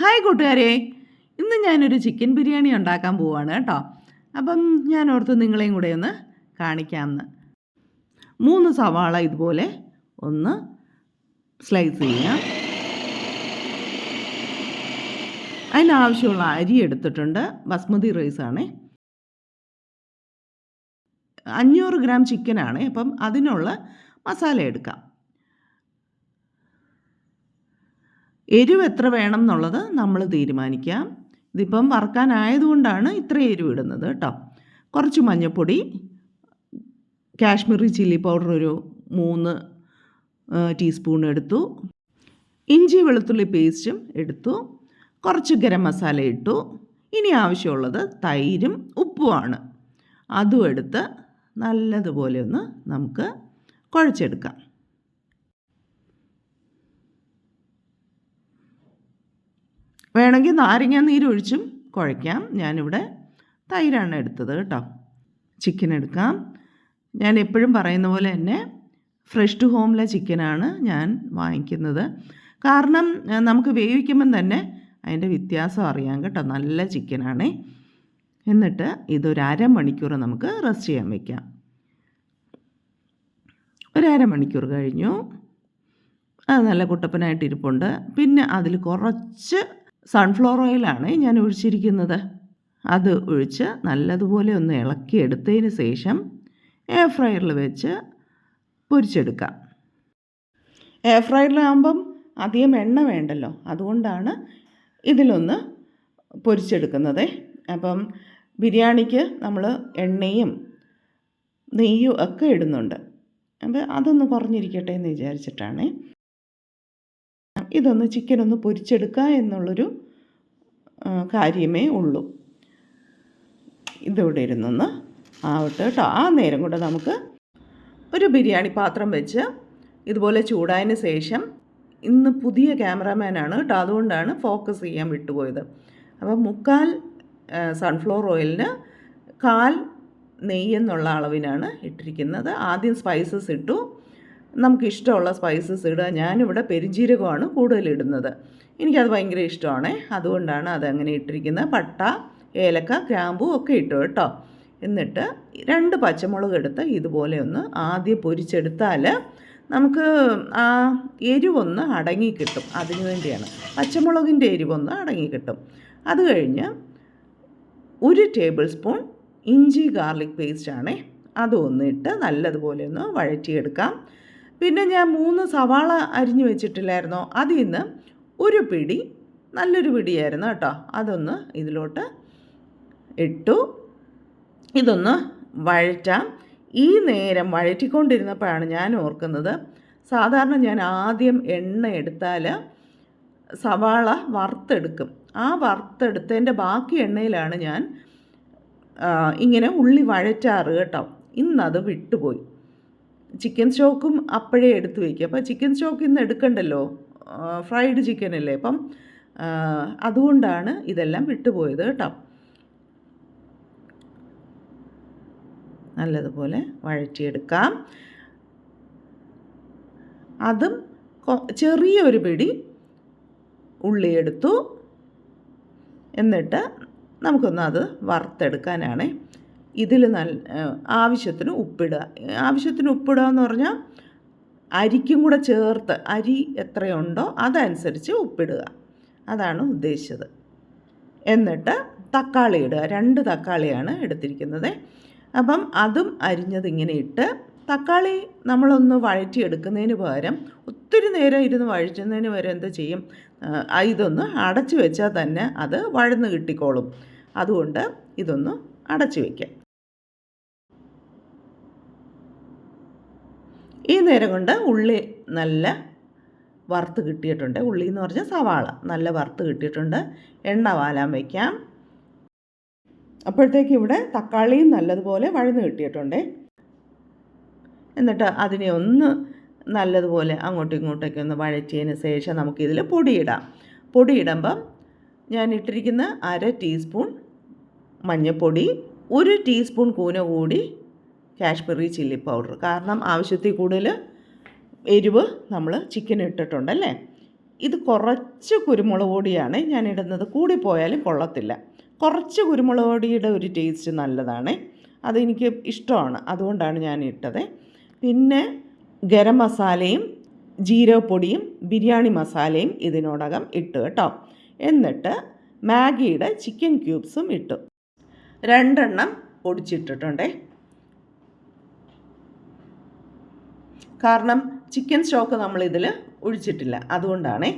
Hi കൂട്ടുകാരെ. ഇന്ന് ഞാനൊരു ചിക്കൻ ബിരിയാണി ഉണ്ടാക്കാൻ പോവാണ് കേട്ടോ. അപ്പം ഞാൻ ഓർത്ത് നിങ്ങളെയും കൂടെ ഒന്ന് കാണിക്കാമെന്ന് മൂന്ന് സവാള ഇതുപോലെ ഒന്ന് സ്ലൈസ് ചെയ്യാം. അതിനാവശ്യമുള്ള അരി എടുത്തിട്ടുണ്ട്. ബസ്മതി റൈസാണ് അഞ്ഞൂറ് ഗ്രാം ചിക്കനാണ് അപ്പം അതിനുള്ള മസാല എടുക്കാം. എരിവ് എത്ര വേണം എന്നുള്ളത് നമ്മൾ തീരുമാനിക്കാം. ഇതിപ്പം വറക്കാനായതുകൊണ്ടാണ് ഇത്ര എരിവ് ഇടുന്നത് കേട്ടോ. കുറച്ച് മഞ്ഞൾപ്പൊടി കാശ്മീരി ചില്ലി പൗഡർ ഒരു മൂന്ന് ടീസ്പൂൺ എടുത്തു. ഇഞ്ചി വെളുത്തുള്ളി പേസ്റ്റും എടുത്തു. കുറച്ച് ഗരം മസാല ഇട്ടു. ഇനി ആവശ്യമുള്ളത് തൈരും ഉപ്പുമാണ്. അതും എടുത്ത് നല്ലതുപോലെ ഒന്ന് നമുക്ക് കുഴച്ചെടുക്കാം. വേണമെങ്കിൽ നാരങ്ങ നീരൊഴിച്ചും കുഴയ്ക്കാം. ഞാനിവിടെ തൈരാണ് എടുത്തത് കേട്ടോ. ചിക്കൻ എടുക്കാം. ഞാൻ എപ്പോഴും പറയുന്ന പോലെ തന്നെ ഫ്രഷ് ടു ഹോമിലെ ചിക്കനാണ് ഞാൻ വാങ്ങിക്കുന്നത്. കാരണം നമുക്ക് വേവിക്കുമ്പം തന്നെ അതിന്റെ വ്യത്യാസം അറിയാം കേട്ടോ. നല്ല ചിക്കനാണേ എന്നിട്ട് ഇതൊരു അരമണിക്കൂർ നമുക്ക് റെസ്റ്റ് ചെയ്യാൻ വയ്ക്കാം ഒരു അരമണിക്കൂർ കഴിഞ്ഞു. അത് നല്ല കുട്ടപ്പനായിട്ട് ഇരിപ്പുണ്ട്. പിന്നെ അതിൽ കുറച്ച് സൺഫ്ലവർ ഓയിലാണ് ഞാൻ ഒഴിച്ചിരിക്കുന്നത്. അത് ഒഴിച്ച് നല്ലതുപോലെ ഒന്ന് ഇളക്കി എടുത്തതിന് ശേഷം എയർ ഫ്രയറിൽ വെച്ച് പൊരിച്ചെടുക്കാം. എയർ ഫ്രയറിലാകുമ്പം അധികം എണ്ണ വേണ്ടല്ലോ. അതുകൊണ്ടാണ് ഇതിലൊന്ന് പൊരിച്ചെടുക്കുന്നത്. അപ്പം ബിരിയാണിക്ക് നമ്മൾ എണ്ണയും നെയ്യും ഒക്കെ ഇടുന്നുണ്ട്. അപ്പോൾ അതൊന്ന് കുറഞ്ഞിരിക്കട്ടെ എന്ന് വിചാരിച്ചിട്ടാണ്. ഇതൊന്ന് ചിക്കൻ ഒന്ന് പൊരിച്ചെടുക്കുക എന്നുള്ളൊരു കാര്യമേ ഉള്ളൂ. ഇതിവിടെ ഇരുന്നൊന്ന് ആവട്ടെ കേട്ടോ. ആ നേരം കൊണ്ട് നമുക്ക് ഒരു ബിരിയാണി പാത്രം വെച്ച് ഇതുപോലെ ചൂടായതിന് ശേഷം ഇന്ന് പുതിയ ക്യാമറാമാനാണ് കേട്ടോ. അതുകൊണ്ടാണ് ഫോക്കസ് ചെയ്യാൻ വിട്ടുപോയത്. അപ്പോൾ മുക്കാൽ സൺഫ്ലവർ ഓയിലിന് കാൽ നെയ്യെന്നുള്ള അളവിനാണ് ഇട്ടിരിക്കുന്നത്. ആദ്യം സ്പൈസസ് ഇട്ടു. നമുക്കിഷ്ടമുള്ള സ്പൈസസ് ഇടുക. ഞാനിവിടെ പെരുജീരകമാണ് കൂടുതൽ ഇടുന്നത് എനിക്കത് ഭയങ്കര ഇഷ്ടമാണ്. അതുകൊണ്ടാണ് അതങ്ങനെ ഇട്ടിരിക്കുന്നത്. പട്ട ഏലക്ക ഗ്രാമ്പു ഒക്കെ ഇട്ടു കേട്ടോ. എന്നിട്ട് രണ്ട് പച്ചമുളക് എടുത്ത് ഇതുപോലെ ഒന്ന് ആദ്യം പൊരിച്ചെടുത്താൽ നമുക്ക് ആ എരിവൊന്ന് അടങ്ങി കിട്ടും. അതിനു വേണ്ടിയാണ്. പച്ചമുളകിന്റെ എരിവൊന്ന് അടങ്ങി കിട്ടും. അത് കഴിഞ്ഞ് ഒരു ടേബിൾ സ്പൂൺ ഇഞ്ചി ഗാർലിക് പേസ്റ്റ് ആണേ. ഇട്ട് നല്ലതുപോലെ ഒന്ന് വഴറ്റിയെടുക്കാം. പിന്നെ ഞാൻ മൂന്ന് സവാള അരിഞ്ഞു വെച്ചിട്ടില്ലായിരുന്നോ? അതിൽ നിന്ന് ഒരു പിടി നല്ലൊരു പിടിയായിരുന്നു കേട്ടോ. അതൊന്ന് ഇതിലോട്ട് ഇട്ടു. ഇതൊന്ന് വഴറ്റാം. ഈ നേരം വഴറ്റിക്കൊണ്ടിരുന്നപ്പോഴാണ് ഞാൻ ഓർക്കുന്നത് സാധാരണ ഞാൻ ആദ്യം എണ്ണ എടുത്താൽ സവാള വറുത്തെടുക്കും. ആ വറുത്തെടുത്തതിന്റെ ബാക്കി എണ്ണയിലാണ് ഞാൻ ഇങ്ങനെ ഉള്ളി വഴറ്റാറ് കേട്ടോ. ഇന്നത് വിട്ടുപോയി. ചിക്കൻ സ്റ്റോക്കും അപ്പോഴേ എടുത്തു വയ്ക്കുക അപ്പോൾ ചിക്കൻ സ്റ്റോക്ക് ഇന്ന് എടുക്കണ്ടല്ലോ? ഫ്രൈഡ് ചിക്കൻ അല്ലേ? അപ്പം അതുകൊണ്ടാണ് ഇതെല്ലാം വിട്ടുപോയത് കേട്ടോ. നല്ലതുപോലെ വഴറ്റിയെടുക്കാം. അതും ചെറിയൊരു പിടി ഉള്ളിയെടുത്തു എന്നിട്ട് നമുക്കൊന്ന് അത് വറുത്തെടുക്കാനാണ്. ഇതിൽ നല്ല ആവശ്യത്തിന് ഉപ്പിടുക. ആവശ്യത്തിന് ഉപ്പിടുക എന്ന് പറഞ്ഞാൽ അരിക്കും കൂടെ ചേർത്ത് അരി എത്രയുണ്ടോ അതനുസരിച്ച് ഉപ്പിടുക. അതാണ് ഉദ്ദേശിച്ചത്. എന്നിട്ട് തക്കാളി ഇടുക. രണ്ട് തക്കാളിയാണ് എടുത്തിരിക്കുന്നത്. അപ്പം അതും അരിഞ്ഞത് ഇങ്ങനെ ഇട്ട് തക്കാളി നമ്മളൊന്ന് വഴറ്റിയെടുക്കുന്നതിന് പകരം ഒത്തിരി നേരം ഇരുന്ന് വഴറ്റുന്നതിന് വരെ എന്താ ചെയ്യും? ഇതൊന്ന് അടച്ചു വെച്ചാൽ തന്നെ അത് വഴന്ന് കിട്ടിക്കോളും. അതുകൊണ്ട് ഇതൊന്ന് അടച്ചു വയ്ക്കാം ഈ നേരം കൊണ്ട് ഉള്ളി നല്ല വറുത്ത് കിട്ടിയിട്ടുണ്ട്. ഉള്ളി എന്ന് പറഞ്ഞാൽ സവാള നല്ല വറുത്ത് കിട്ടിയിട്ടുണ്ട്. എണ്ണ വാലാൻ വയ്ക്കാം അപ്പോഴത്തേക്ക് ഇവിടെ തക്കാളിയും നല്ലതുപോലെ വഴന്ന് കിട്ടിയിട്ടുണ്ട്. എന്നിട്ട് അതിനെ ഒന്ന് നല്ലതുപോലെ അങ്ങോട്ടും ഇങ്ങോട്ടൊക്കെ ഒന്ന് വഴറ്റിയതിന് ശേഷം നമുക്കിതിൽ പൊടിയിടാം. പൊടിയിടുമ്പം ഞാൻ ഇട്ടിരിക്കുന്ന അര ടീസ്പൂൺ മഞ്ഞൾപ്പൊടി ഒരു ടീസ്പൂൺ കൂന കൂടി കാശ്മീരി ചില്ലി പൗഡർ. കാരണം ആവശ്യത്തിൽ കൂടുതൽ എരിവ് നമ്മൾ ചിക്കൻ ഇട്ടിട്ടുണ്ടല്ലേ ഇത് കുറച്ച് കുരുമുളക് പൊടിയാണ് ഞാൻ ഇടുന്നത്. കൂടി പോയാലും കൊള്ളത്തില്ല. കുറച്ച് കുരുമുളക് പൊടിയുടെ ഒരു ടേസ്റ്റ് നല്ലതാണ്. അതെനിക്ക് ഇഷ്ടമാണ്. അതുകൊണ്ടാണ് ഞാൻ ഇട്ടത്. പിന്നെ ഗരം മസാലയും ജീരകപ്പൊടിയും ബിരിയാണി മസാലയും ഇതിനോടകം ഇട്ട് കേട്ടോ. എന്നിട്ട് മാഗിയുടെ ചിക്കൻ ക്യൂബ്സും ഇട്ടു. രണ്ടെണ്ണം പൊടിച്ചിട്ടിട്ടുണ്ടേ. കാരണം ചിക്കൻ സ്റ്റോക്ക് നമ്മളിതിൽ ഒഴിച്ചിട്ടില്ല. അതുകൊണ്ടാണേ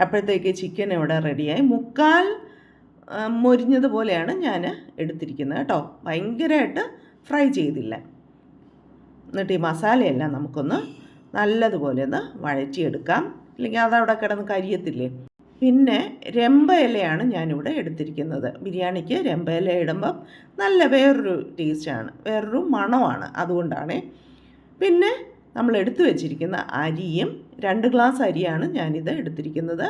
അപ്പോഴത്തേക്ക് ചിക്കൻ ഇവിടെ റെഡിയായി മുക്കാൽ മൊരിഞ്ഞതുപോലെയാണ് ഞാൻ എടുത്തിരിക്കുന്നത് കേട്ടോ. ഭയങ്കരമായിട്ട് ഫ്രൈ ചെയ്തില്ല. എന്നിട്ട് ഈ മസാലയെല്ലാം നമുക്കൊന്ന് നല്ലതുപോലെ ഒന്ന് വഴറ്റിയെടുക്കാം. അല്ലെങ്കിൽ അതവിടെ കിടന്ന് കരിയത്തില്ലേ? പിന്നെ രമ്പ ഇലയാണ് ഞാനിവിടെ എടുത്തിരിക്കുന്നത്. ബിരിയാണിക്ക് രമ്പ ഇല ഇടുമ്പം നല്ല വേറൊരു ടേസ്റ്റാണ്. വേറൊരു മണമാണ് അതുകൊണ്ടാണ്. പിന്നെ നമ്മൾ എടുത്തു വെച്ചിരിക്കുന്ന അരിയും രണ്ട് ഗ്ലാസ് അരിയാണ് ഞാനിത് എടുത്തിരിക്കുന്നത്.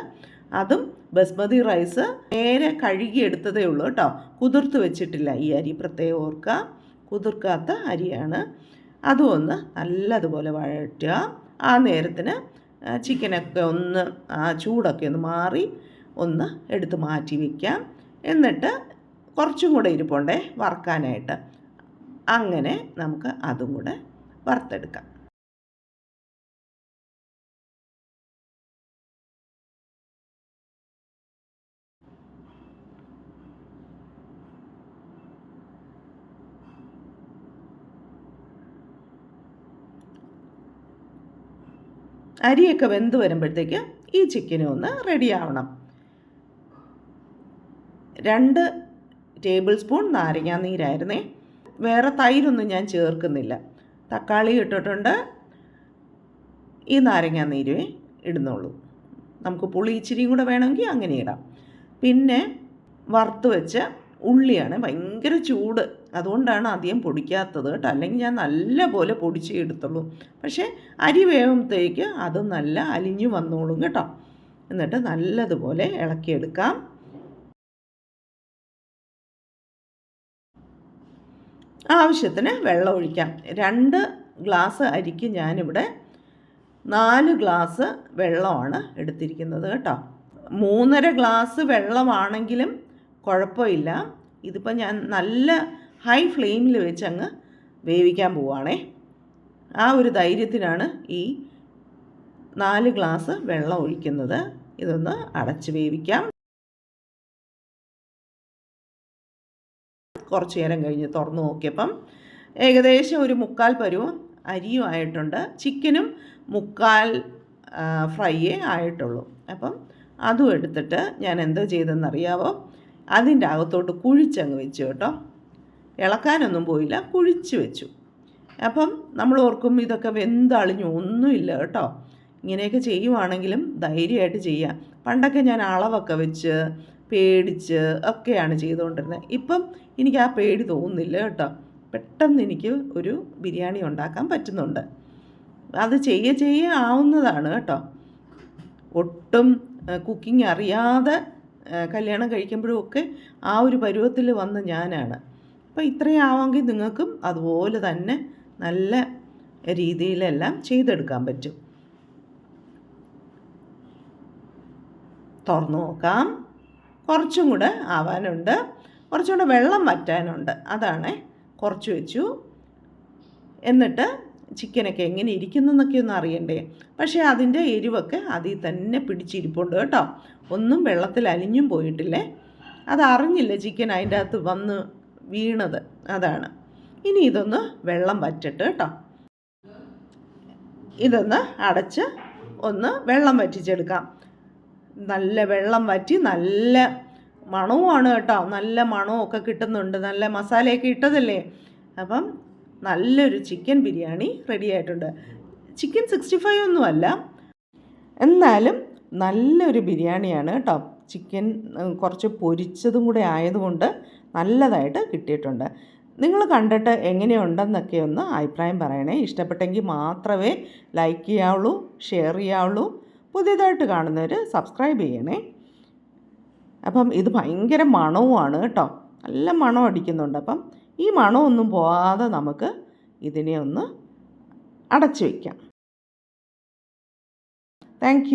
അതും ബസ്മതി റൈസ് നേരെ കഴുകി എടുത്തതേ ഉള്ളൂ കേട്ടോ. കുതിർത്ത് വെച്ചിട്ടില്ല ഈ അരി പ്രത്യേകം ഓർക്കുക. കുതിർക്കാത്ത അരിയാണ്. അതും ഒന്ന് നല്ലതുപോലെ വഴറ്റുക. ആ നേരത്തിന് ചിക്കനൊക്കെ ഒന്ന് ആ ചൂടൊക്കെ ഒന്ന് മാറി ഒന്ന് എടുത്ത് മാറ്റി വയ്ക്കാം എന്നിട്ട് കുറച്ചും കൂടെ ഇരിപ്പുണ്ടേ വറുക്കാനായിട്ട്. അങ്ങനെ നമുക്ക് അതും കൂടെ വറുത്തെടുക്കാം. അരിയൊക്കെ വെന്ത് വരുമ്പോഴത്തേക്ക് ഈ ചിക്കനും ഒന്ന് റെഡി ആവണം. രണ്ട് ടേബിൾ സ്പൂൺ നാരങ്ങ നീരായിരുന്നേ. വേറെ തൈരൊന്നും ഞാൻ ചേർക്കുന്നില്ല. തക്കാളി ഇട്ടിട്ടുണ്ട്. ഈ നാരങ്ങ നീരുവേ ഇടുന്നുള്ളൂ. നമുക്ക് പുളി ഇച്ചിരിയും കൂടെ വേണമെങ്കിൽ അങ്ങനെ ഇടാം. പിന്നെ വറുത്ത് വെച്ച ഉള്ളിയാണ് ഭയങ്കര ചൂട്. അതുകൊണ്ടാണ് അധികം പൊടിക്കാത്തത് കേട്ടോ. അല്ലെങ്കിൽ ഞാൻ നല്ല പോലെ പൊടിച്ച് എടുത്തുള്ളൂ. പക്ഷേ അരി വേവുമ്പോഴത്തേക്ക് അത് നല്ല അലിഞ്ഞു വന്നോളും കേട്ടോ. എന്നിട്ട് നല്ലതുപോലെ ഇളക്കിയെടുക്കാം. ആവശ്യത്തിന് വെള്ളം ഒഴിക്കാം. രണ്ട് ഗ്ലാസ് അരിക്ക് ഞാനിവിടെ നാല് ഗ്ലാസ് വെള്ളമാണ് എടുത്തിരിക്കുന്നത് കേട്ടോ. മൂന്നര ഗ്ലാസ് വെള്ളമാണെങ്കിലും കുഴപ്പമില്ല. ഇതിപ്പോൾ ഞാൻ നല്ല ഹൈ ഫ്ലെയിമിൽ വെച്ച് അങ്ങ് വേവിക്കാൻ പോവുകയാണേ ആ ഒരു ധൈര്യത്തിനാണ് ഈ നാല് ഗ്ലാസ് വെള്ളം ഒഴിക്കുന്നത്. ഇതൊന്ന് അടച്ച് വേവിക്കാം. കുറച്ച് നേരം കഴിഞ്ഞ് തുറന്ന് നോക്കിയപ്പം ഏകദേശം ഒരു മുക്കാൽ പരുവം അരിയും ആയിട്ടുണ്ട്. ചിക്കനും മുക്കാൽ ഫ്രൈയേ ആയിട്ടുള്ളൂ. അപ്പം അതും എടുത്തിട്ട് ഞാൻ എന്തോ ചെയ്തെന്നറിയാവോ അതിന്റെ അകത്തോട്ട് കുഴിച്ചങ്ങ് വെച്ചു കേട്ടോ. ഇളക്കാനൊന്നും പോയില്ല കുഴിച്ച് വെച്ചു. അപ്പം നമ്മൾ ഓർക്കും ഇതൊക്കെ വെന്തളിഞ്ഞു ഒന്നുമില്ല കേട്ടോ. ഇങ്ങനെയൊക്കെ ചെയ്യുവാണെങ്കിലും ധൈര്യമായിട്ട് ചെയ്യാം. പണ്ടൊക്കെ ഞാൻ അളവൊക്കെ വെച്ച് പേടിച്ച് ഒക്കെയാണ് ചെയ്തുകൊണ്ടിരുന്നത്. ഇപ്പം എനിക്ക് ആ പേടി തോന്നുന്നില്ല കേട്ടോ. പെട്ടെന്ന് എനിക്ക് ഒരു ബിരിയാണി ഉണ്ടാക്കാൻ പറ്റുന്നുണ്ട്. അത് ചെയ്യ ചെയ്യ ആവുന്നതാണ് കേട്ടോ. ഒട്ടും കുക്കിംഗ് അറിയാതെ കല്യാണം കഴിക്കുമ്പോഴും ഒക്കെ ആ ഒരു പരുവത്തിൽ വന്ന ഞാനാണ്. അപ്പോൾ ഇത്രയും ആവുമെങ്കിൽ നിങ്ങൾക്കും അതുപോലെ തന്നെ നല്ല രീതിയിലെല്ലാം ചെയ്തെടുക്കാൻ പറ്റും. തുറന്നു നോക്കാം. കുറച്ചും കൂടെ ആവാനുണ്ട്. കുറച്ചും കൂടെ വെള്ളം വറ്റാനുണ്ട്. അതാണ് കുറച്ച് വെച്ചു. എന്നിട്ട് ചിക്കനൊക്കെ എങ്ങനെ ഇരിക്കുന്നതെന്നൊക്കെ ഒന്ന് അറിയണ്ടേ? പക്ഷേ അതിന്റെ എരിവൊക്കെ അതിൽ തന്നെ പിടിച്ചിരിപ്പുണ്ട് കേട്ടോ. ഒന്നും വെള്ളത്തിൽ അലിഞ്ഞും പോയിട്ടില്ലേ? അത് അറിഞ്ഞില്ല ചിക്കൻ അതിന്റെ അകത്ത് വന്ന് വീണത്. അതാണ്. ഇനി ഇതൊന്ന് വെള്ളം വറ്റിട്ട് കേട്ടോ ഇതൊന്ന് അടച്ച് ഒന്ന് വെള്ളം വറ്റിച്ചെടുക്കാം. നല്ല വെള്ളം വറ്റി നല്ല മണവുമാണ് കേട്ടോ നല്ല മണമൊക്കെ കിട്ടുന്നുണ്ട്. നല്ല മസാലയൊക്കെ ഇട്ടതല്ലേ? അപ്പം നല്ലൊരു ചിക്കൻ ബിരിയാണി റെഡി ആയിട്ടുണ്ട്. ചിക്കൻ സിക്സ്റ്റി ഫൈവ് ഒന്നുമല്ല എന്നാലും നല്ലൊരു ബിരിയാണിയാണ് കേട്ടോ ചിക്കൻ കുറച്ച് പൊരിച്ചതും കൂടെ ആയതുകൊണ്ട് നല്ലതായിട്ട് കിട്ടിയിട്ടുണ്ട്. നിങ്ങൾ കണ്ടിട്ട് എങ്ങനെയുണ്ടെന്നൊക്കെ ഒന്ന് അഭിപ്രായം പറയണേ. ഇഷ്ടപ്പെട്ടെങ്കിൽ മാത്രമേ ലൈക്ക് ചെയ്യാവുള്ളൂ ഷെയർ ചെയ്യാവുള്ളൂ പുതിയതായിട്ട് കാണുന്നവർ സബ്സ്ക്രൈബ് ചെയ്യണേ. അപ്പം ഇത് ഭയങ്കര മണവുമാണ് കേട്ടോ. നല്ല മണം അടിക്കുന്നുണ്ട്. അപ്പം ഈ മണമൊന്നും പോവാതെ നമുക്ക് ഇതിനെ ഒന്ന് അടച്ചു വയ്ക്കാം താങ്ക്